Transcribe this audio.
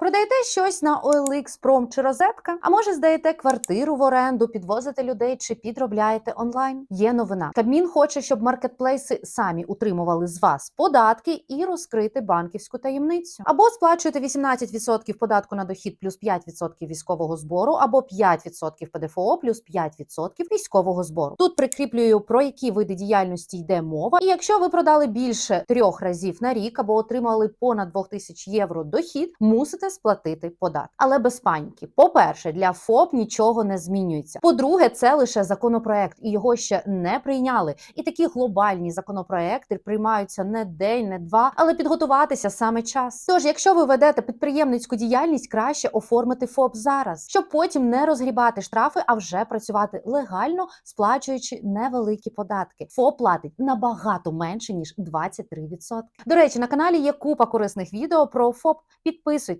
Продаєте щось на OLX, Пром чи розетка? А може здаєте квартиру в оренду, підвозите людей чи підробляєте онлайн? Є новина. Кабмін хоче, щоб маркетплейси самі утримували з вас податки і розкрити банківську таємницю. Або сплачуєте 18% податку на дохід плюс 5% військового збору, або 5% ПДФО плюс 5% військового збору. Тут прикріплюю про які види діяльності йде мова. І якщо ви продали більше трьох разів на рік або отримали понад 2000 євро дохід, мусите сплатити податок. Але без паніки. По-перше, для ФОП нічого не змінюється. По-друге, це лише законопроект, і його ще не прийняли. І такі глобальні законопроекти приймаються не день, не два, але підготуватися саме час. Тож, якщо ви ведете підприємницьку діяльність, краще оформити ФОП зараз, щоб потім не розгрібати штрафи, а вже працювати легально, сплачуючи невеликі податки. ФОП платить набагато менше ніж 23%. До речі, на каналі є купа корисних відео про ФОП. Підписуйтесь.